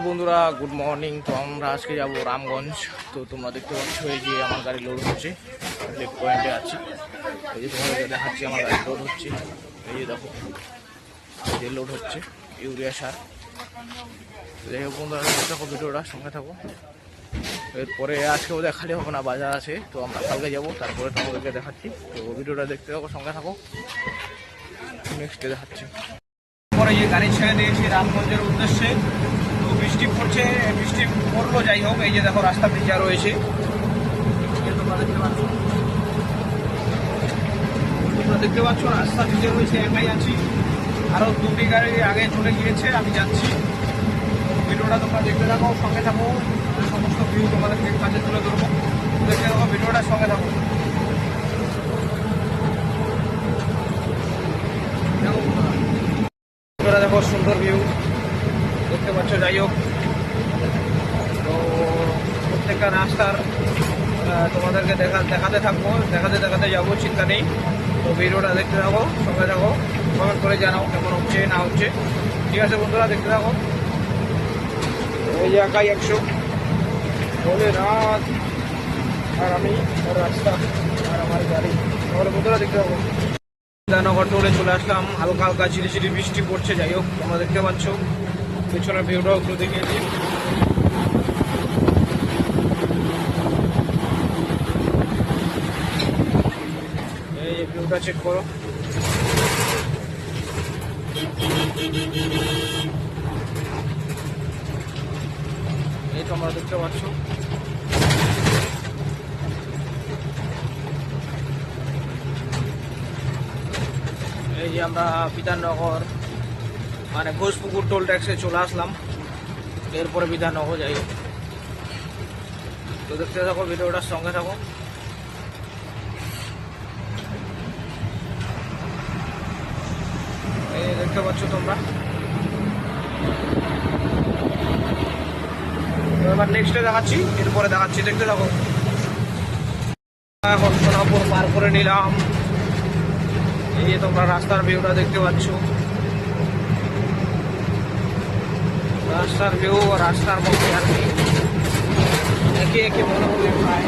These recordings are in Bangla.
বন্ধুরা গুড মর্নিং তো আমরা আজকে যাব রামগঞ্জ। তো তোমরা দেখতে পাচ্ছ এই যে আমার গাড়ি লোড হচ্ছে লেক পয়েন্টে আছি। এই যে তোমাদেরকে দেখাচ্ছি, আমার গাড়ি লোড হচ্ছে। এই যে দেখো যে লোড হচ্ছে, ইউরিয়া সার। যাই হোক বন্ধুরা থাকো ভিডিওটা, সঙ্গে থাকো। এরপরে আজকে বোধহয় খালি হবে না, বাজার আছে, তো আমরা কালকে যাব, তারপরে তোমাদেরকে দেখাচ্ছি। তো ভিডিওটা দেখতে থাকো, সঙ্গে থাকো। নেক্সটে দেখাচ্ছি। পরে যে গাড়ি ছেড়ে দিয়েছি রামগঞ্জের উদ্দেশ্যে। বৃষ্টি পড়ছে, বৃষ্টি পড়ল, যাই হোক, এই যে দেখো, রাস্তা ভিজা রয়েছে। তোমরা দেখতে পাচ্ছ, রাস্তা ভিজে রয়েছে একাই আছি। আরও দুটি গাড়ি আগে চলে গিয়েছে, আমি যাচ্ছি। ভিডিওটা তোমরা দেখতে থাকো, সঙ্গে থাকো। সমস্ত ভিউ তোমাদেরকে কাছে তুলে ধরবো। দেখতে থাকো, ভিডিওটা সঙ্গে থাকো দেখো বন্ধুরা। বন্ধুরা দেখো সুন্দর ভিউ দেখতে পাচ্ছ, যাই হোক। তো প্রত্যেকটা রাস্তার তোমাদেরকে দেখা, দেখাতে থাকব, দেখাতে দেখাতে যাব, চিন্তা নেই। তো ভিডিওটা দেখতে থাকো, সঙ্গে থাকো কমেন্ট করে জানাও কেমন হচ্ছে, না হচ্ছে। ঠিক আছে বন্ধুরা, দেখতে থাকো। ওই একাই একশো। বলে রাত। আর আমি রাস্তা আর আমার গাড়ি। তাহলে বন্ধুরা, দেখতে থাকো। বিধাননগর টোলে চলে আসলাম। হালকা হালকা ঝিরি ঝিরি বৃষ্টি পড়ছে, যাই হোক, তোমরা দেখতে পাচ্ছ। পেছনের ভিউটাও একটু দেখিয়েছি এই ভিউটা চেক করো। এই তোমরা দেখতে পাচ্ছ। এই যে আমরা বিধাননগর মানে ঘোষপুকুর টোল ট্যাক্সে চলে আসলাম। এরপরে বিধাননগর যাই হোক। তো দেখতে থাকো ভিডিওটার সঙ্গে থাকো। এই দেখতে পাচ্ছ তোমরা। এবার নেক্সটে দেখাচ্ছি, এরপরে দেখাচ্ছি। দেখতে থাকো। এখন সোনাপুর পার করে নিলাম। এই যে তোমরা রাস্তার ভিউটা দেখতে পাচ্ছ। রাস্তার ভিউ রাস্তার মধ্যে আর কি। একই একই মনে প্রায়।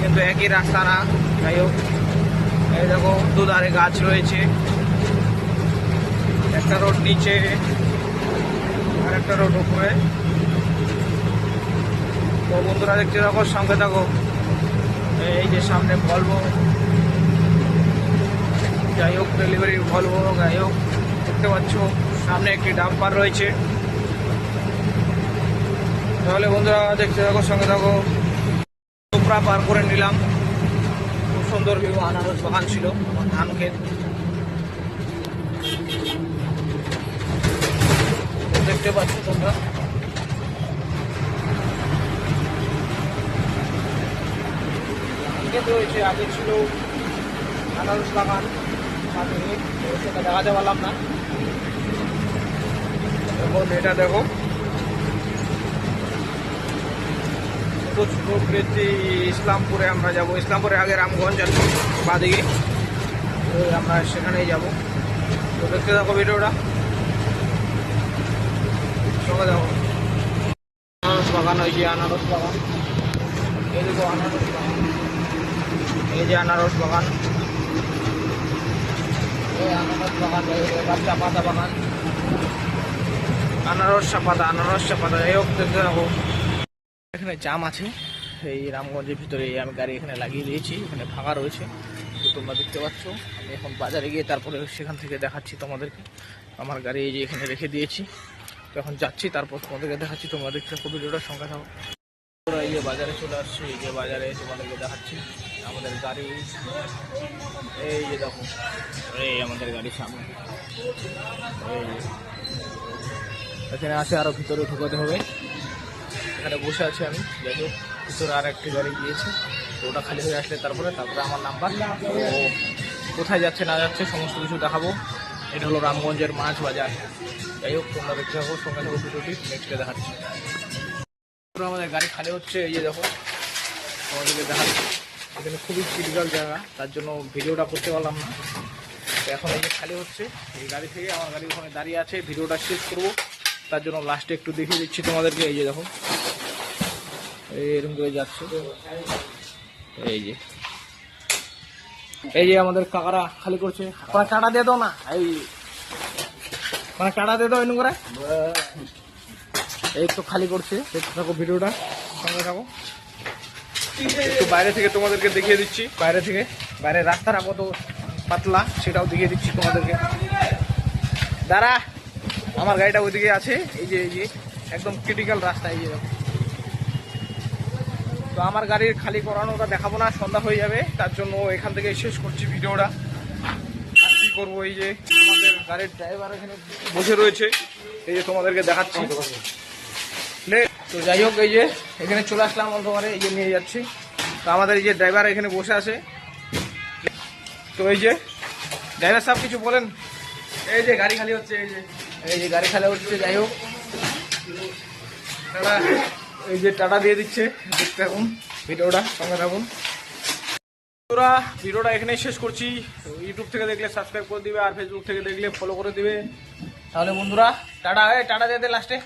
কিন্তু একই রাস্তা না, যাই হোক। এই দেখো, দুধারে গাছ রয়েছে। একটা রোড নিচে আর একটা রোড উপরে। তো বন্ধুরা, দেখতে থাকো, সঙ্গে থাকো। এই যে সামনে বলব যাই হোক ডেলিভারি ভলভো যাই হোক। দেখতে পাচ্ছ, সামনে একটি ডাম্পার রয়েছে। তাহলে বন্ধুরা, দেখতে থাকো, সঙ্গে থাকো। তোমরা পার করে নিলাম। খুব সুন্দর ভিউ আনারস বাগান ছিল ধান ক্ষেত। দেখতে পাচ্ছ তোমরা। রয়েছে, আগে ছিল আনারস বাগান। দেখাতে পারলাম না এটা দেখো ইসলামপুরে আমরা যাব ইসলামপুরে আগে রামগঞ্জ আর বাদিকে আমরা সেখানেই যাব তো দেখতে থাকো ভিডিওটা সঙ্গে দেখো আনারস বাগান ওই যে আনারস বাগান এই দেখো আনারস বাগান এই যে আনারস বাগান বাগান পাতা, আনারস পাতা পাতা এই এখানে জাম আছে, এই রামগঞ্জের ভিতরে আমি গাড়ি এখানে লাগিয়ে দিয়েছি, এখানে ফাঁকা রয়েছে। তো তোমরা দেখতে পাচ্ছ, আমি এখন বাজারে গিয়ে তারপরে সেখান থেকে দেখাচ্ছি তোমাদেরকে। আমার গাড়ি এই যে এখানে রেখে দিয়েছি। তো এখন যাচ্ছি, তারপর তোমাদেরকে দেখাচ্ছি, তোমরা দেখতে ভিডিওটার সঙ্গে থাকো। তোরা এই বাজারে চলে আসছি, এই যে বাজারে তোমাদেরকে দেখাচ্ছি আমাদের গাড়ি। এই যে দেখো, এই আমাদের গাড়ির সামনে। এই এখানে আসে আরও ভিতরে ঢুকাতে হবে। এখানে বসে আছি আমি, যাই হোক, ভিতরে আর একটি গাড়ি গিয়েছে। ওটা খালি হয়ে আসলে তারপরে তারপরে আমার নাম্বার। ও কোথায় যাচ্ছে, না যাচ্ছে, সমস্ত কিছু দেখাবো। এটা হলো রামগঞ্জের মাছ বাজার। যাই হোক, তোমরা দেখতে থাকো, সঙ্গে নেক্সটে দেখাচ্ছি। আমাদের গাড়ি খালি হচ্ছে, এই যে দেখো, তোমাদেরকে দেখাচ্ছি। এখানে খুবই ক্রিটিক্যাল জায়গা, তার জন্য ভিডিওটা করতে পারলাম না। এখন এই যে খালি হচ্ছে, এই গাড়ি থেকে আমার গাড়ি ওখানে দাঁড়িয়ে আছে, ভিডিওটা শেষ করব। তার জন্য লাস্টে একটু দেখিয়ে দিচ্ছি তোমাদেরকে, এই যে দেখো। এরকম করে যাচ্ছে। এই যে। এই যে আমাদের কাকারা খালি করছে। কাটা দিয়ে দাও না, এই মানে কাটা দিয়ে দাও এরকম করে। এই তো খালি করছে। দেখতে থাকো ভিডিওটা। সঙ্গে থাকো। একটু বাইরে থেকে তোমাদেরকে দেখিয়ে দিচ্ছি। বাইরে থেকে। বাইরে রাস্তাটা কত পাতলা, সেটাও দেখিয়ে দিচ্ছি তোমাদেরকে। দাঁড়া, আমার গাড়িটা ওইদিকে আছে। এই যে এই যে, একদম ক্রিটিক্যাল রাস্তা, এই যে তো আমার গাড়ির খালি করানোটা দেখাবো না, সন্ধ্যা হয়ে যাবে। তার জন্য এখান থেকে শেষ করছি ভিডিওটা। আর কি করব, এই যে আমাদের গাড়ির ড্রাইভার এখানে বসে রয়েছে। এই যে তোমাদেরকে দেখাচ্ছি। তো যাই হোক, এই যে এখানে চলে আসলাম অন্ধকারে, এই যে নিয়ে যাচ্ছি। তো আমাদের এই যে ড্রাইভার এখানে বসে আছে। তো এই যে ড্রাইভার সাহেব কিছু বলেন? এই যে গাড়ি খালি হচ্ছে, এই যে এই যে গাড়ি খালি হচ্ছে, যাই হোক। টাটা। এই যে টাটা দিয়ে দিচ্ছে। দেখতে থাকুন ভিডিওটা, সঙ্গে থাকুন। বন্ধুরা, ভিডিওটা এখানেই শেষ করছি। ইউটিউব থেকে দেখলে সাবস্ক্রাইব করে দিবে, আর ফেসবুক থেকে দেখলে ফলো করে দিবে। তাহলে বন্ধুরা, টাটা টাটা দিয়ে দে লাস্টে